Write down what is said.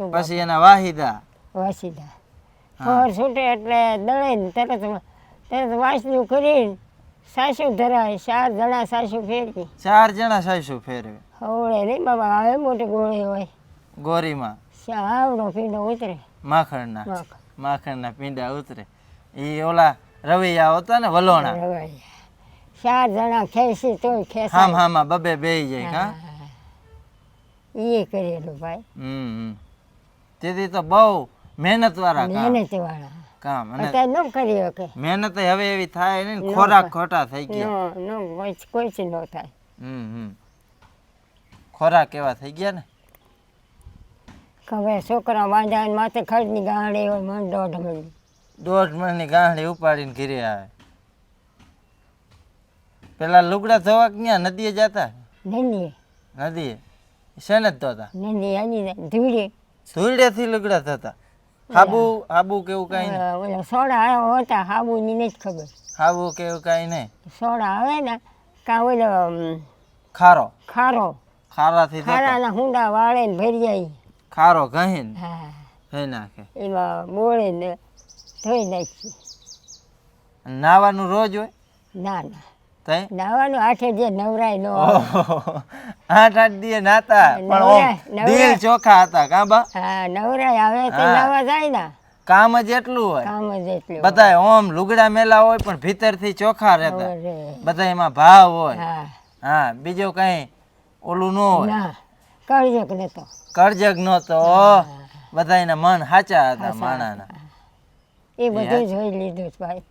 હતું પછી એના વાહિદા વાસીદા ફોર છૂટે એટલે દળે ને તરત તરત વાસનું કરીને સાસુ ધરાય. ચાર જણા સાસુ ફેરવી. ચાર જણા સાસુ ફેરવે. હવળે નહીં બાબા આવે મોટી ગોળી હોય. ગોરીમાં. આવડો પીંડો ઉતરે. માખણના. માખણના પીંડા ઉતરે. એ ઓલા રવૈયા હતા ને વલોણા. રવાય. ચાર જણા ખેંચી તોય હામ હા હામાં બબે બેહી જાય હા એ કરેલું ભાઈ. હમ હમ. તેથી તો બહુ મહેનત વાળા મહેનત વાળા કામ અને અત્યારે ન કરી શકે. મહેનત હવે એવી થાય ને ખોરાક ખોટા થઈ ગયા. નો કોઈ કોઈ ન થાય. હમ હમ. ખોરાક એવા થઈ ગયા ને? હવે છોકરા વાંધા માથે ખડની ગાંડી હોય મન દોઢ મણ દોઢ મણની ગાંડી ઉપાડીને ઘરે આવે. પેલા લુગડા ધોવા ક્યાં નદીએ જતા? નદીએ. નદીએ. શેને જ ધોતા? નદીએ ધૂળી. ધૂળેથી લગડા થતા હાબુ હાબુ કેવું કાંઈ નહીં? ઓલા સોડા આવ્યા હતા હાબુની નથી ખબર. હાબુ કેવું કાંઈ નહીં? સોડા આવે ને કાં ઓલો ખારો. ખારો. ખારાથી ખારાના હુંડા વાળે ને ભરી જાય. ખારો ગહીને ને થઈ નાખે. એમાં બોળે ને ધોઈ નાખી. નાવાનું રોજ હોય? ના ના. તઈ? નાવાનું આઠે જે નવરાય ન આઠ આઠ દિયે નાતા. પણ ઓમ નવરા- નવરા. દિલ ચોખ્ખા હતા કા બા? હા નવરાય આવે તો હા. જાય ને? કામ જ એટલું હોય. કામ જ એટલું બધાય ઓમ લુગડા મેલા હોય પણ ભીતરથી ચોખા રહેતા. બધા એમાં ભાવ હોય. હા. બીજો કઈ ઓલું નો હોય. કરજક નતો. બધા એના બધાયના મન સાચા હતા માણાના. એ બધું જોઈ લીધું ભાઈ.